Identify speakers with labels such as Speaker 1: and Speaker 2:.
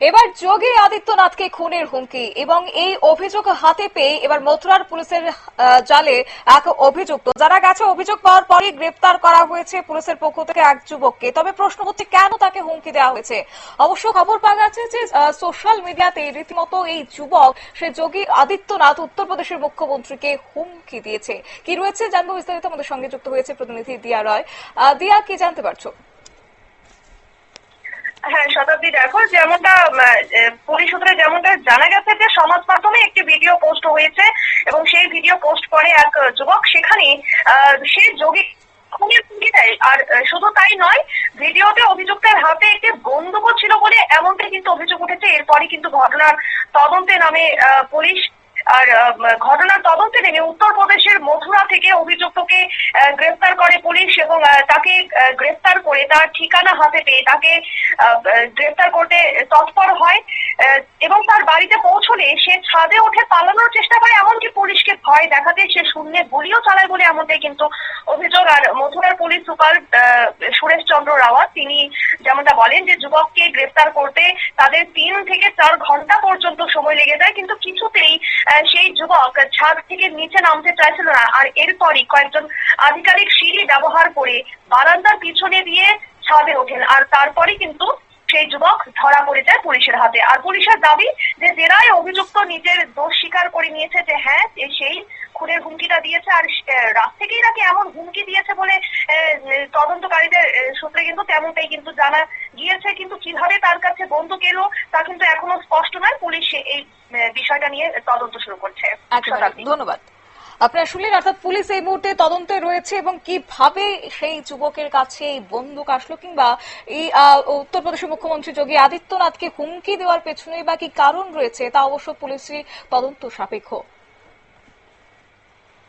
Speaker 1: এবার যোগী আদিত্যনাথকে খুনের হুমকি এবং এই অভিযোগ হাতে পেয়ে এবার মথুরার পুলিশের জালে এক অভিযুক্ত। যারা গেছে, অভিযোগ পাওয়ার পরই গ্রেপ্তার করা হয়েছে পুলিশের পক্ষ থেকে এক যুবককে। তবে প্রশ্ন হচ্ছে কেন তাকে হুমকি দেওয়া হয়েছে? অবশ্য খবর পাওয়া গেছে যে সোশ্যাল মিডিয়াতে রীতিমতো এই যুবক, সে যোগী আদিত্যনাথ, উত্তরপ্রদেশের মুখ্যমন্ত্রীকে হুমকি দিয়েছে। কি রয়েছে জানব বিস্তারিত আমাদের সঙ্গে যুক্ত হয়েছে প্রতিনিধি দিয়া রয়। দিয়া, কি জানতে পারছ?
Speaker 2: হ্যাঁ শতাব্দী দেখো, যেমনটা পুলিশ সূত্রে যেমনটা জানা গেছে যে সমাজ মাধ্যমে একটি ভিডিও পোস্ট হয়েছে এবং সেই ভিডিও পোস্ট করে এক যুবক সেখানে সে যোগী আর শুধু তাই নয়, ভিডিওতে অভিযুক্তের হাতে একটি বন্দুকও ছিল বলে এমনটাই কিন্তু অভিযোগ উঠেছে। এরপরই কিন্তু ঘটনার তদন্তে নামে পুলিশ, আর ঘটনার তদন্তে নেমে উত্তরপ্রদেশের মথুরা থেকে অভিযুক্তকে গ্রেফতার করে পুলিশ। গ্রেফতার করে তার ঠিকানা হাতে পেয়ে তাকে গ্রেফতার করতে তৎপর হয় এবং তার বাড়িতে পৌঁছলে সে ছাদে উঠে পালানোর চেষ্টা করে, এমনকি পুলিশকে ভয় দেখাতে সে শূন্যে গুলিও চালায় বলে এমনটাই কিন্তু অভিযোগ। আর মথুরার পুলিশ সুপার চন্দ্র রাওয়াত তিনি যেমনটা বলেন যে, যুবককে গ্রেফতার করতে তাদের তিন থেকে চার ঘণ্টা পর্যন্ত সময় লেগে যায়, কিন্তু কিছুতেই সেই যুবক ছাদ থেকে নিচে নামতে চাইছিল না। আর এরপরই কয়েকজন আধিকারিক সিঁড়ি ব্যবহার করে বারান্দার পিছনে দিয়ে ছাদে ওঠেন। আর তারপরে কিন্তু সেই যুবক ধরা পড়ে যায় পুলিশের হাতে। আর পুলিশের দাবি যে, জেরায় অভিযুক্ত নিজের দোষ স্বীকার করে নিয়েছে যে হ্যাঁ সেই খুনের হুমকিটা দিয়েছে আর রাত থেকেই নাকি এমন হুমকি দিয়েছে বলে তদন্তকারীদের সূত্রে কিন্তু তেমনটাই কিন্তু জানা গিয়েছে। কিন্তু কীভাবে তার কাছে বন্দুক এলো তা কিন্তু এখনও স্পষ্ট নয়। পুলিশ এই বিষয়টা নিয়ে তদন্ত শুরু করছে।
Speaker 1: ধন্যবাদ। আপনারা শুনলেন অর্থাৎ পুলিশ এই মুহূর্তে তদন্তে রয়েছে এবং কীভাবে সেই যুবকের কাছে এই বন্দুক আসলো কিংবা এই উত্তরপ্রদেশের মুখ্যমন্ত্রী যোগী আদিত্যনাথকে হুমকি দেওয়ার পেছনে বা কি কারণ রয়েছে তা অবশ্য পুলিশই তদন্ত সাপেক্ষ।